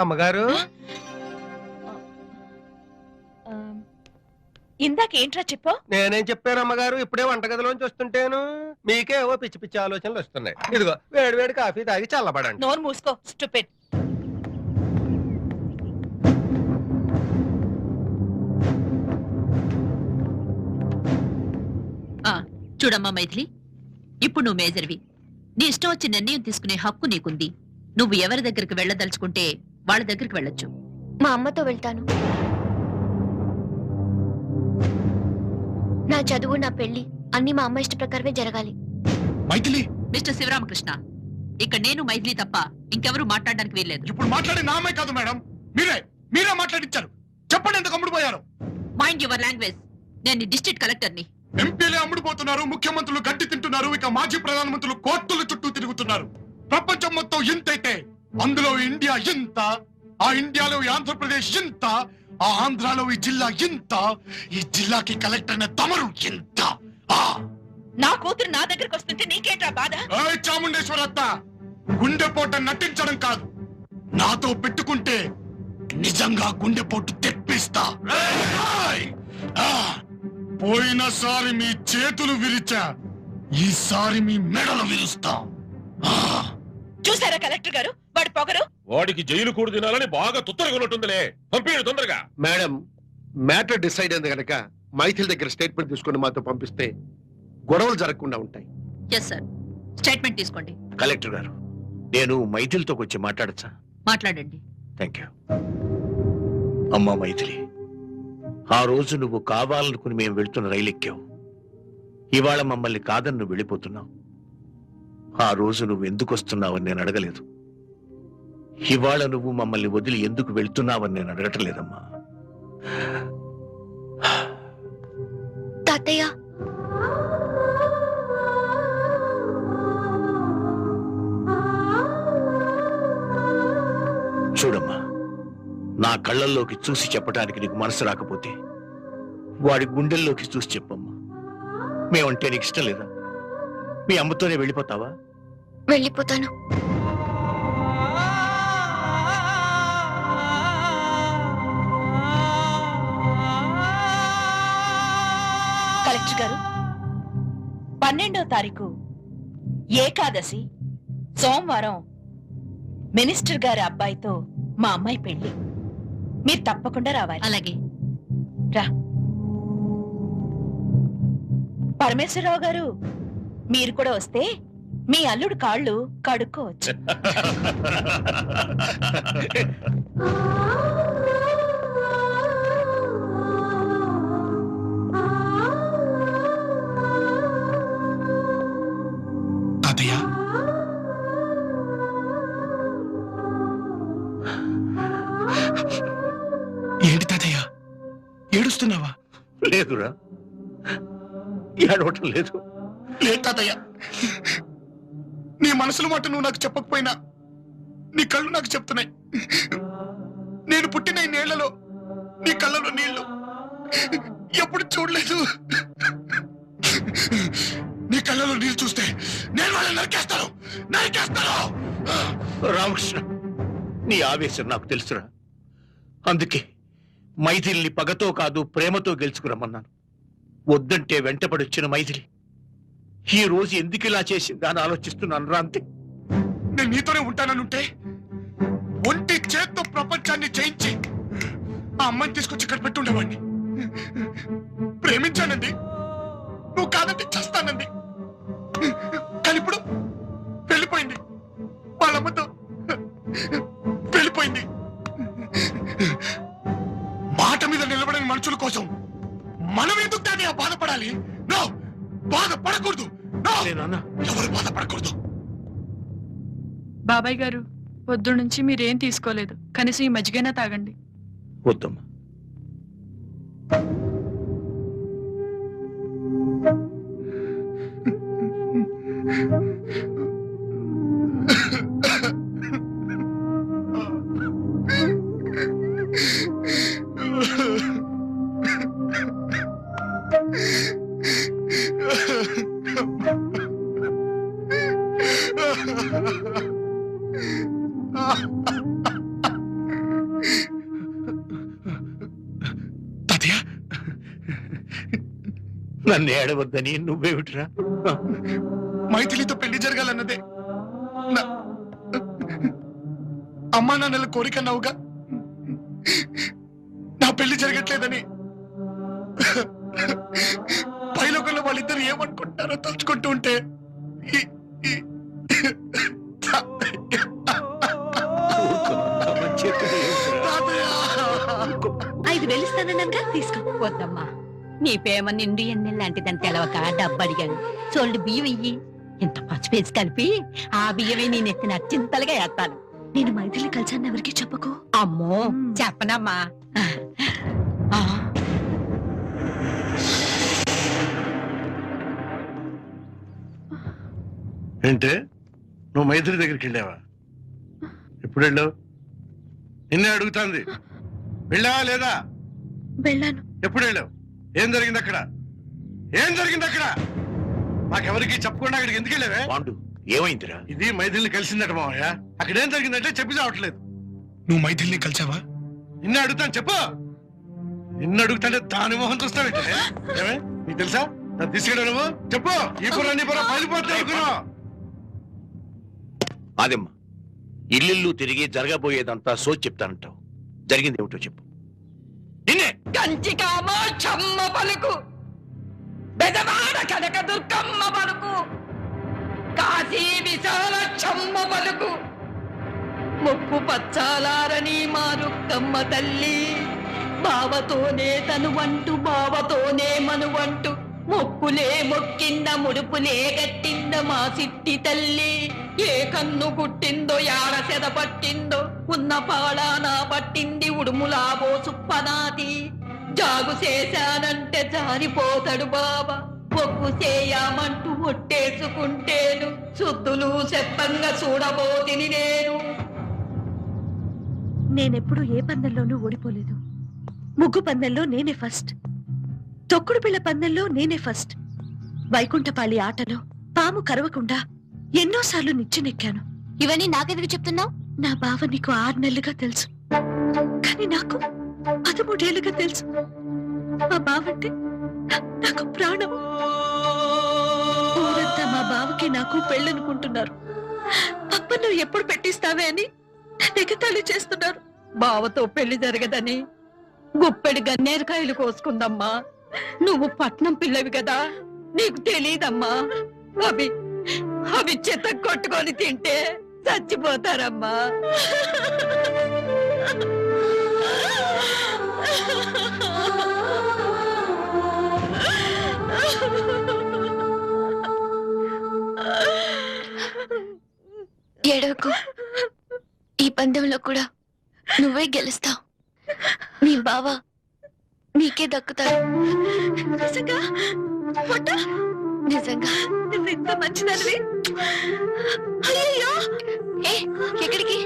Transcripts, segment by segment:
అమ్మగారు? ఆ, ఇందాక ఏంట్రా చెప్పావు నేనేం చెప్పాను అమ్మగారు? ఇప్పుడే వంటగదిలోంచి వస్తుంటేను. మీకే ఏవో పిచ్చి పిచ్చి ఆలోచనలు వస్తున్నాయి. ఇదిగో వేడి వేడి కాఫీ తాగి చల్లబడండి. నోరు మూసుకో స్టూపిడ్. చూడమ్మా మైథిలి. ఇప్పుడు నువ్వు మేజర్వి. నీ ఇష్టం వచ్చి నిర్ణయం తీసుకునే హక్కు నీకుంది. నువ్వు ఎవరి దగ్గరికి వెళ్ళదలుచుకుంటే వాళ్ళ దగ్గరికి వెళ్ళొచ్చు. మా అమ్మతో వెళ్తాను. నా చదువు నా పెళ్ళి అన్ని మా అమ్మ ఇష్ట ప్రకారమే జరగాలి. మైథిలి! మిస్టర్ శివరామకృష్ణ ఇక్కడ నేను మైథిలి తప్ప ఇంకెవరూ మాట్లాడడానికి వీల్లేదు. ఇప్పుడు మాట్లాడే నామే కాదు మేడం. మీరే మీరే మాట్లాడించారు చెప్పండి ఎంత కమ్ముడు పోయారు. మైండ్ యువర్ లాంగ్వేజ్ నేను డిస్ట్రిక్ట్ కలెక్టర్ని ఎంపీలే అమ్ముడుపోతున్నారు ముఖ్యమంత్రులు గడ్డి తింటున్నారు ఇక మాజీ ప్రధానమంత్రులు కోర్టుల చుట్టూ తిరుగుతున్నారు. ప్రపంచం మొత్తం ఇంతైతే. అందులో ఇండియా ఇంత ఆ ఇండియాలో ఆంధ్రప్రదేశ్ ఇంత ఆ ఆంధ్రాలో ఈ జిల్లా ఇంత ఈ జిల్లాకి కలెక్టర్ అయిన తమరు ఇంత. ఆ. నా కూతురు నా దగ్గరికి వస్తుంటే నీకేంట్రా బాధ? చాముండేశ్వరత్త గుండెపోట నటించడం కాదు. నాతో పెట్టుకుంటే నిజంగా గుండెపోటు తెప్పిస్తా! పోయినసారి మీ చేతులు విరిచా ఈసారి మీ మెడలు విరుస్తా. ఆ! చూసారా కలెక్టర్ గారు? వాడి పొగరు? వాడికి జైలు కూడు తినాలని బాగా తుత్తరగొన్నట్టుందిలే పంపించడు తొందరగా. మేడం మ్యాటర్ డిసైడ్ అయింది కనుక మైథిల్ దగ్గర స్టేట్మెంట్ తీసుకుని మాతో పంపిస్తే గొడవలు జరగకుండా ఉంటాయి. ఎస్ సార్ స్టేట్మెంట్ తీసుకోండి. కలెక్టర్ గారు నేను మైథిలితో వచ్చి మాట్లాడచ్చా? మాట్లాడండి. థ్యాంక్ యూ అమ్మా మైథిలి ఆ రోజు నువ్వు కావాలనుకుని మేము వెళ్తున్న రైలు ఎక్కావు ఇవాళ మమ్మల్ని కాదని నువ్వు వెళ్ళిపోతున్నావు. ఆ రోజు నువ్వు ఎందుకు వస్తున్నావని నేను అడగలేదు. ఇవాళ నువ్వు మమ్మల్ని వదిలి ఎందుకు వెళ్తున్నావని నేను అడగటం లేదమ్మా తాతయ్య. చూడమ్మా నా కళ్ళల్లోకి చూసి చెప్పడానికి నీకు మనసు రాకపోతే వాడి గుండెల్లోకి చూసి చెప్పమ్మా. మేమంటే నీకు ఇష్టం లేదా? మీ అమ్మతోనే వెళ్ళిపోతావా? వెళ్ళిపోతాను. కలెక్టర్ గారు పన్నెండో తారీఖు ఏకాదశి సోమవారం మినిస్టర్ గారి అబ్బాయితో మా అమ్మాయి పెళ్ళి మీరు తప్పకుండా రావాలి. అలాగే. పరమేశ్వరరావు గారు మీరు కూడా వస్తే మీ అల్లుడు కాళ్ళు కడుక్కోవచ్చు. తాతయ్య? ఏంటి తాతయ్య? ఏడుస్తున్నావా? లేదురా. ఏడవటం లేదు. లేదు తాతయ్య. మనసుల మాట నువ్వు నాకు చెప్పకపోయినా నీ కళ్ళు నాకు చెప్తున్నాయి. నేను పుట్టిన ఈ నీళ్ళలో నీ కళ్ళలో నీళ్ళు ఎప్పుడు చూడలేదు. నీ కళ్ళలో నీళ్ళు చూస్తే నేను వాళ్ళని నరికేస్తాను. నరికేస్తాను. రామకృష్ణ నీ ఆవేశం నాకు తెలుసురా. అందుకే మైథిలిని పగతో కాదు ప్రేమతో గెలుచుకురమ్మన్నాను. వద్దంటే వెంటపడొచ్చిన మైథిలి. ఈ రోజు ఎందుకు ఇలా చేసిందా అని ఆలోచిస్తున్నాను రా అంతే. నేను నీతోనే ఉంటాననుంటే ఒంటి చేత్తో ప్రపంచాన్ని జయించి ఆ అమ్మాయిని తీసుకొచ్చి ఇక్కడ పెట్టుండేవాడిని. ప్రేమించానండి నువ్వు కాదంటే చస్తానండి కానీ ఇప్పుడు వెళ్ళిపోయింది. వాళ్ళమ్మతో వెళ్ళిపోయింది. మాట మీద నిలబడని మనుషుల కోసం మనం ఎందుకు దాన్ని ఆ బాధపడాలి? బాధపడకూడదు. ఎవరు బాబాయ్ గారు పొద్దు నుంచి మీరేం తీసుకోలేదు. కనీసం ఈ మజ్జిగైనా తాగండి. వద్దమ్మా. ఏడవద్దని నువ్వేమిట్రా? మైథిలితో పెళ్ళి జరగాలన్నదే. అమ్మా నాన్నల కోరిక నవ్వుగా నా పెళ్ళి జరగట్లేదని పైలోకంలో వాళ్ళిద్దరు ఏమనుకుంటారో తలుచుకుంటూ ఉంటే! ఐదు వేలు ఇస్తానన్నాగా తీసుకో. వద్దమ్మా. నీ ప్రేమ నిండు ఎన్నె లాంటిదని తెలవక డబ్బు అడిగాను. చోళ్ళు బియ్యం ఇయ్యి. ఇంత పచ్చిపేసి కలిపి ఆ బియ్యమే నేను ఎత్తిన చింతలుగా వేస్తాను నేను మైథిలి కలిసాను ఎవరికి చెప్పకు. అమ్మో చెప్పనమ్మా. ఏంటే? నువ్వు మైత్రి దగ్గరికి వెళ్ళావా? ఎప్పుడు వెళ్ళావు? నిన్నే అడుగుతాంది. వెళ్ళావా లేదా? వెళ్ళాను. ఎప్పుడు వెళ్ళావు? ఏం జరిగింది అక్కడ? ఏం జరిగింది అక్కడ? మాకెవరికి చెప్పకుండా అక్కడికి ఎందుకు వెళ్ళావే? పాండు ఏమైందిరా? ఇది మైథిలిని కలిసిందట మావయ్య. అక్కడ ఏం జరిగిందంటే చెప్పి చావట్లేదు నువ్వు మైథిలిని కలిసావా? నిన్నే అడుగుతాను చెప్పు. నిన్ను అడుగుతాంటే దాని మొహం చూస్తావేంటే? ఏమే? నీకు తెలుసా? నన్ను తీసుకెళ్ళా నువ్వు? చెప్పు. ఈ పుర నీ అదమ్మా. ఇల్లు తిరిగి జరగబోయేదంతా సోచి చెప్తానంటావు. జరిగింది ఏమిటో చెప్పు. నిన్నే కంచి కామాక్షమ్మ పలుకు. బెదవాడ కనక దుర్గమ్మ పలుకు. కాశీ విశాలక్షమ్మ పలుకు. ముక్కు పచ్చాలారని మారుక్కమ్మ తల్లి. బావతోనే తను వంటు బావతోనే మనువంటు. మొక్కులే మొక్కింద ముడుపులే కట్టింద మా సిట్టి తల్లి. ఏ కన్ను కుట్టిందో యాడ సెద పట్టిందో ఉన్న పాళానా పట్టింది ఉడుములాబో సుప్పనాది జాగు చేశానంటే జారిపోతాడు బాబా. పొక్కు చేయమంటూ ఒట్టేసుకుంటేను. శుద్ధులు చెప్పంగా చూడబోతిని నేను. నేనెప్పుడు ఏ పందెంలోనూ ఓడిపోలేదు. ముగ్గు పందెంలో నేనే ఫస్ట్. తొక్కుడు పిల్ల పందెంలో నేనే ఫస్ట్. వైకుంఠపాళి ఆటలో పాము కరవకుండా ఎన్నోసార్లు నిచ్చెనెక్కాను. ఇవన్నీ నాకెందుకు చెప్తున్నావు? నా బావ నీకు ఆరు నెలలుగా తెలుసు. కానీ నాకు పదమూడేళ్ళుగా తెలుసు. మా బావంటే నాకు ప్రాణం. ఊరంతా మా బావకి నాకు పెళ్ళనుకుంటున్నారు. పప్పను ఎప్పుడు పెట్టిస్తావే అని ఎగతాళి చేస్తున్నారు. బావతో పెళ్ళి జరగదని గుప్పెడి గన్నేరకాయలు కోసుకుందమ్మా. నువ్వు పట్నం పిల్లవి కదా నీకు తెలియదమ్మా అవి అవి చెత్త కొట్టుకొని తింటే చచ్చిపోతారమ్మా. ఏడవకు ఈ పందెంలో కూడా నువ్వే గెలుస్తావు. నీ బావ నీకే దక్కుతాడు. నిజంగా? నిజంగా. మంచిదానివి ఏ ఎక్కడికి?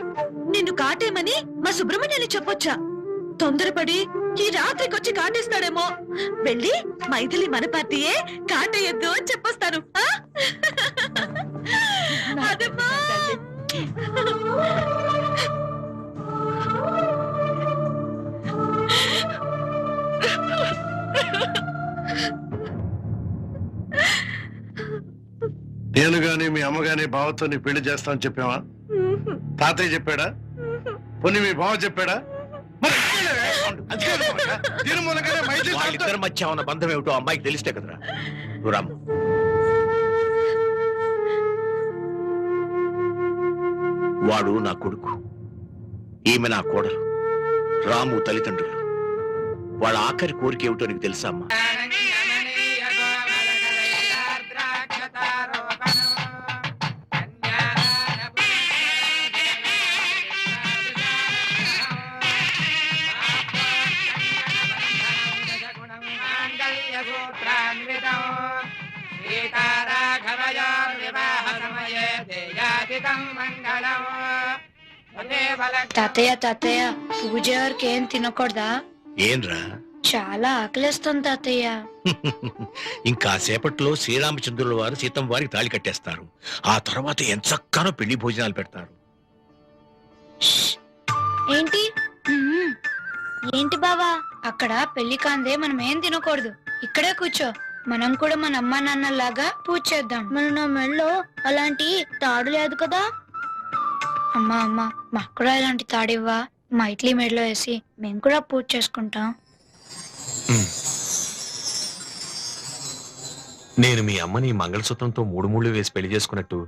నిన్ను కాటేమని మా సుబ్రహ్మణ్యాన్ని చెప్పొచ్చా? తొందరపడి ఈ రాత్రికి వచ్చి కాటేస్తాడేమో. వెళ్ళి మైథిలి మన పార్టీయే కాటేయద్దు అని చెప్పొస్తాను ఆ? అదమ్మా నేను గాని మీ అమ్మ గాని బావతో నీ పెళ్ళి చేస్తామని చెప్పావా? తాతయ్య చెప్పాడా? పోనీ మీ బావ చెప్పాడా? మరి దీని మూలంగానే వాళ్ళిద్దరి మధ్య ఉన్న బంధం ఏమిటో అమ్మాయికి తెలిస్తే కదరా. నువ్వు రాము. వాడు నా కొడుకు. ఈమె నా కోడలు. రాము తల్లిదండ్రులు. వాళ్ళ ఆఖరి కోరిక ఏమిటో నీకు తెలుసా అమ్మా? తాతయ్య తాతయ్య పూజ వరకు ఏం తినకూడదా? ఏంరా చాలా ఆకలిస్తుంది తాతయ్య. ఇంకా సేపట్లో శ్రీరామచంద్రుల వారు సీతం వారికి తాళి కట్టేస్తారు. ఆ తర్వాత ఎంచక్కానో పెళ్ళి భోజనాలు పెడతారు. ఏంటి? ఏంటి బావా? అక్కడ పెళ్ళి కాందే మనం ఏం తినకూడదు. ఇక్కడే కూర్చో. మనం కూడా మన అమ్మా నాన్న లాగా పూజ చేద్దాం. మన నా మెళ్ళో అలాంటి తాడు లేదు కదా? అమ్మా అమ్మా మాకు కూడా ఇలాంటి తాడివ్వా మా ఇడ్లీ మెడలో వేసి మేము కూడా పూజ చేసుకుంటాం. నేను మీ అమ్మని మంగళసూత్రంతో మూడు మూడు వేసి పెళ్ళి చేసుకున్నట్టు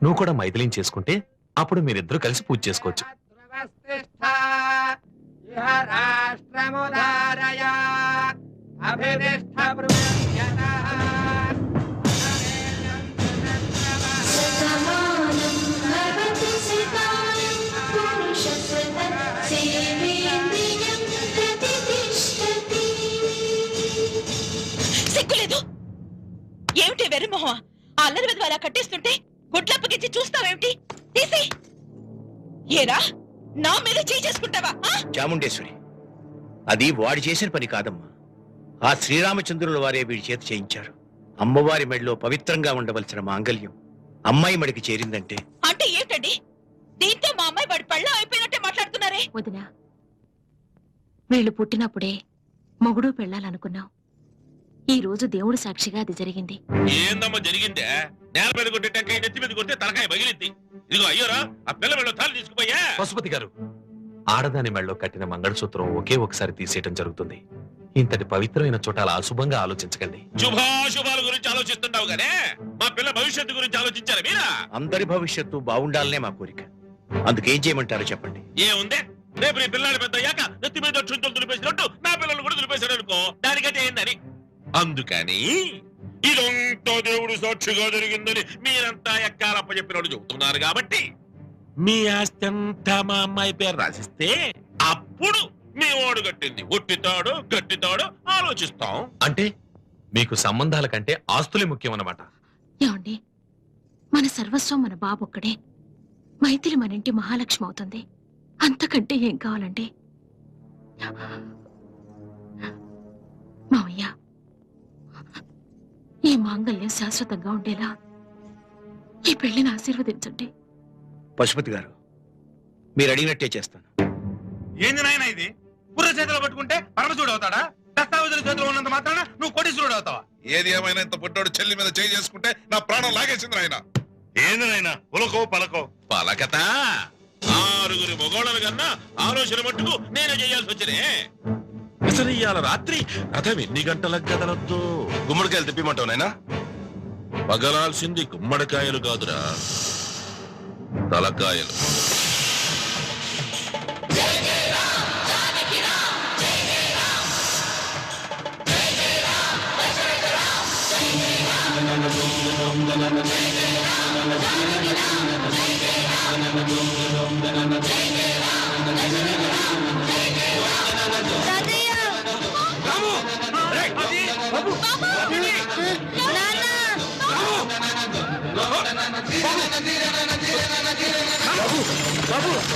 నువ్వు కూడా మైథిలిని చేసుకుంటే అప్పుడు మీరిద్దరూ కలిసి పూజ చేసుకోవచ్చు. సిగ్గులేదు ఏమిటి వెర్రిమొహం ఆ అల్లరి మీద అలా కట్టేస్తుంటే గుడ్లప్పగిచ్చి చూస్తావేమిటి? తీసి. ఏరా? నా మీద చేయి చేసుకుంటావా? ఆ? చాముండేశ్వరి అది వాడు చేసిన పని కాదమ్మా. ఆ శ్రీరామచంద్రుల వారే వీడి చేత చేయించారు. అమ్మవారి మెడలో పవిత్రంగా ఉండవలసిన మాంగల్యం అమ్మాయి మడికి చేరిందంటే. అంటే ఏమిటండి దీంతో మా అమ్మాయి వాడి పళ్ళ అయిపోయినట్టే మాట్లాడుతున్నారే? వదినా వీళ్ళు పుట్టినప్పుడే మొగుడు పెళ్ళాలనుకున్నాం. ఈ రోజు దేవుడు సాక్షిగా అది జరిగింది. ఏందమ్మా జరిగిందే? నేల మీద కొట్టే టెంకాయ నెత్తి మీద కొట్టే తలకాయ పగిలింది. ఇదిగో అయ్యోరా ఆ పిల్ల వెళ్ళ తాళి తీసుకుపోయా. పశుపతి గారు ఆడదాని మెళ్ళలో కట్టిన మంగళసూత్రం ఒకే ఒకసారి తీసేయటం జరుగుతుంది. ఇంతటి పవిత్రమైన చోట అలా అశుభంగా ఆలోచించకండి. శుభాశుభాల గురించి ఆలోచిస్తుంటావు గానే? మా పిల్ల భవిష్యత్తు గురించి ఆలోచించారు మీరా? అందరి భవిష్యత్తు బాగుండాలనే మా కోరిక. అందుకేం చేయమంటారో చెప్పండి. ఏముంది? రేపు నీ పిల్లాడి పెద్ద అయ్యాక నెత్తి మీద చుంచులు దులిపేసినట్టు నా పిల్లలు కూడా దులిపేశాడు అనుకో దానికైతే ఏందని? అందుకని ఇదంతా దేవుడు సాక్షిగా జరిగిందని మీరంతా ఎక్కాలప్ప చెప్పినట్టు చెబుతున్నారు కాబట్టి మీ ఆస్తి అంతా మా అమ్మాయి పేరు రాసిస్తే అప్పుడు మీ ఓడు కట్టింది. ఒట్టితాడు గట్టితాడు ఆలోచిస్తాం. అంటే మీకు సంబంధాల కంటే ఆస్తులే ముఖ్యం అన్నమాట ఏమండి? మన సర్వస్వం మన బాబు ఒక్కడే. మైథిలి మన ఇంటి మహాలక్ష్మి అవుతుంది. అంతకంటే ఏం కావాలండి? మావయ్య ఈ మాంగల్యం శాశ్వతంగా ఉండేలా ఈ పెళ్ళిని ఆశీర్వదించండి. పశుపతి గారు మీరు అడిగినట్టే చేస్తాను. ఏంది నాయన ఇది? పుర్ర చేతిలో పట్టుకుంటే పరమశుడు అవుతాడా? దస్తావేజుల చేతిలో ఉన్నంత మాత్రాన నువ్వు కోటీశ్వరుడు అవుతావా? ఏది ఏమైనా ఇంత పుట్టాడు చెల్లి మీద చేయి చేసుకుంటే నా ప్రాణం లాగేసింది ఆయన ఏంది నాయనా? ఉలకో పలకో. పలకత? ఆరుగురి మొగోళ్ళను కన్నా ఆలోచన మట్టుకు నేనే చేయాల్సి వచ్చినే అసలు ఇవాళ రాత్రి రథం ఎన్ని గంటలకు కదలొద్దు? గుమ్మడికాయలు తిప్పిమంటావు నాయనా? పగలాల్సింది గుమ్మడికాయలు కాదురా. తలకాయలు.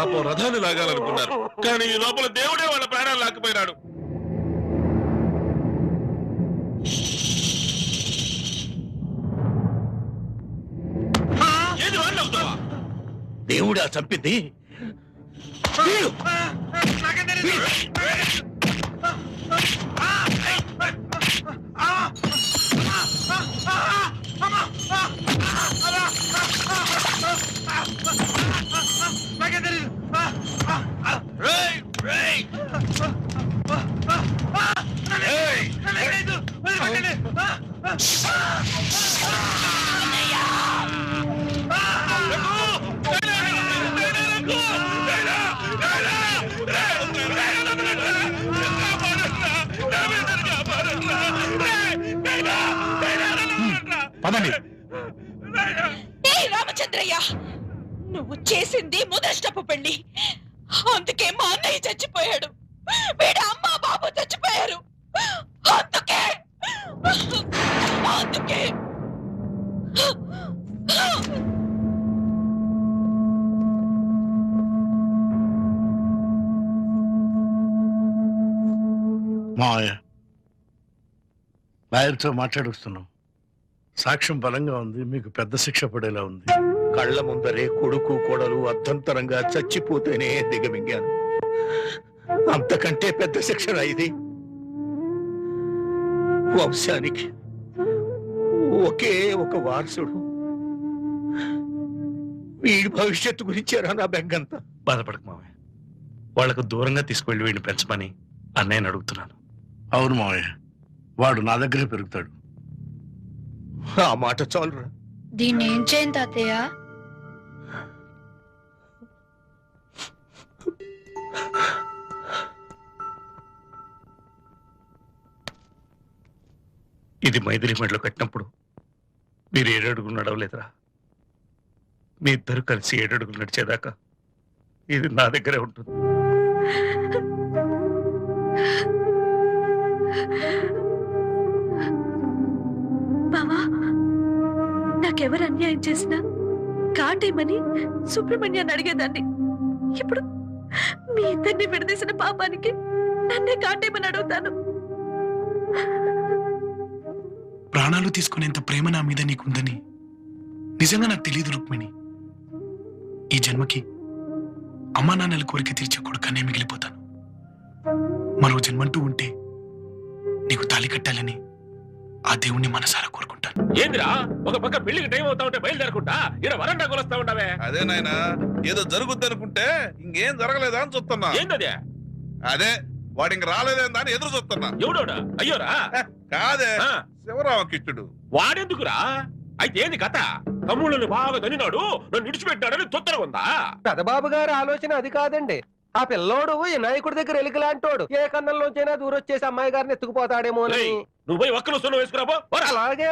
పాపం రథాన్ని లాగాలనుకున్నారు. కానీ ఈ లోపల దేవుడే వాళ్ళ ప్రాణాలు లాక్కుపోయినాడు. ఏది వాళ్ళు అవుతావా దేవుడా చంపింది? పదండి. రామచంద్రయ్య నువ్వు చేసింది ముదష్టపు పెళ్ళి. అందుకే మా అన్నయ్య చచ్చిపోయాడు. వీడి అమ్మ బాబు చచ్చిపోయారు. అందుకే. అందుకే. మా లాయర్తో మాట్లాడొస్తున్నాం. సాక్ష్యం బలంగా ఉంది మీకు పెద్ద శిక్ష పడేలా ఉంది. కళ్ళ ముందరే కొడుకు కోడలు అర్థంతరంగా చచ్చిపోతేనే దిగమింగాను అంతకంటే పెద్ద శిక్షణ ఇది. వంశానికి ఒకే ఒక వారసుడు. వీడి భవిష్యత్తు గురించేరా నా బెంగంతా. బాధపడకు మావయ్య. వాళ్ళకు దూరంగా తీసుకువెళ్ళి వీడిని పెంచమని అన్నయ్యని అడుగుతున్నాను. అవును మావయ్య. వాడు నా దగ్గరే పెరుగుతాడు. ఆ మాట చాలురా. దీన్ని ఏం చేయను తాతయ్య? ఇది మైథిలి మెడలో కట్టినప్పుడు మీరు ఏడడుగులు నడవలేదురా. మీ ఇద్దరు కలిసి ఏడడుగులు నడిచేదాకా ఇది నా దగ్గరే ఉంటుంది. నాకెవరు అన్యాయం చేసినా కాటేమని సుబ్రహ్మణ్యాన్ని అడిగేదాన్ని. ఇప్పుడు మీ ఇద్దరిని విడదీసిన పాపానికి నన్నే కాటేమని అడుగుతాను. ప్రాణాలు తీసుకునేంత ప్రేమ నా మీద నీకుందని నిజంగా నాకు తెలియదు రుక్మిణి. ఈ జన్మకి అమ్మా నాన్నల కోరిక తీర్చే కొడుకనే మిగిలిపోతాను. మరో జన్మంటూ ఉంటే నీకు తాలి కట్టాలని ఆ దేవుణ్ణి మనసారా కోరుకు ఏందిరా? ఒక పక్క పెళ్ళికి టైం అవుతా ఉంటే బయలుదేరకుండా ఇక్కడ వరండా కొలుస్తా ఉండవే అదే నాయనా ఏదో జరుగుద్ది అనుకుంటే ఇంకేం జరగలేదా అని చూస్తున్నా. ఏందదే? అదే వాడు ఇంక రాలేదేందా అని ఎదురు చూస్తున్నా. ఎవడోడా? అయ్యోరా? కాదే ఆ, శివరామకృష్ణుడు వాడెందుకురా? అయితే ఏంది కథ? తమ్ముళ్ళని బాగా తనినాడు నన్ను విడిచిపెట్టాడని తొత్తర ఉందా? పెదబాబు గారి ఆలోచన అది కాదండి. ఆ పిల్లోడు ఈ నాయకుడి దగ్గర ఎలికలాంటోడు. ఏ కన్నంలోంచైనా దూరొచ్చేసి అమ్మాయి గారిని ఎత్తుకుపోతాడేమో అని ఏయ్, నువ్వు పోయి ఒక్కలు సొన్నం వేసుకురాబో అలాగే.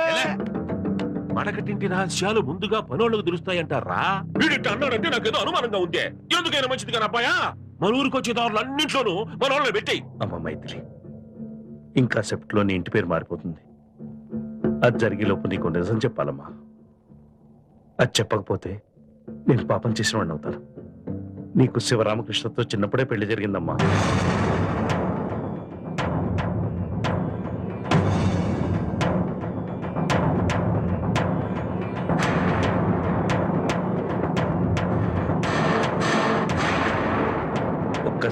మడకటింటి రహస్యాలు ముందుగా పనోళ్ళకు తెలుస్తాయంటారా? వీడిట్ట అన్నాడంటే నాకేదో అనుమానంగా ఉంది. ఎందుకైనా మంచిది కానీ అబ్బాయా మన ఊరికి వచ్చే దారులు అన్నింట్లోనూ మన వాళ్ళని పెట్టాయి అమ్మ మైథిలి ఇంకా సెప్ట్లో నీ ఇంటి పేరు మారిపోతుంది. అది జరిగేలోపు నీకు నిజం చెప్పాలమ్మా. అది చెప్పకపోతే నేను పాపం చేసిన వాడిని అవుతాను. నీకు శివరామకృష్ణతో చిన్నప్పుడే పెళ్ళి జరిగిందమ్మా.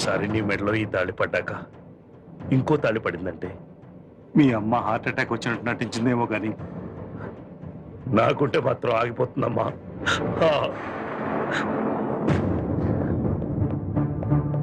ఒక్కసారి నీ మెడలో ఈ తాళి పడ్డాక ఇంకో తాళి పడిందంటే మీ అమ్మ హార్ట్ అటాక్ వచ్చినట్టు నటించిందేమో కానీ నాకుంటే మాత్రం ఆగిపోతుందమ్మా.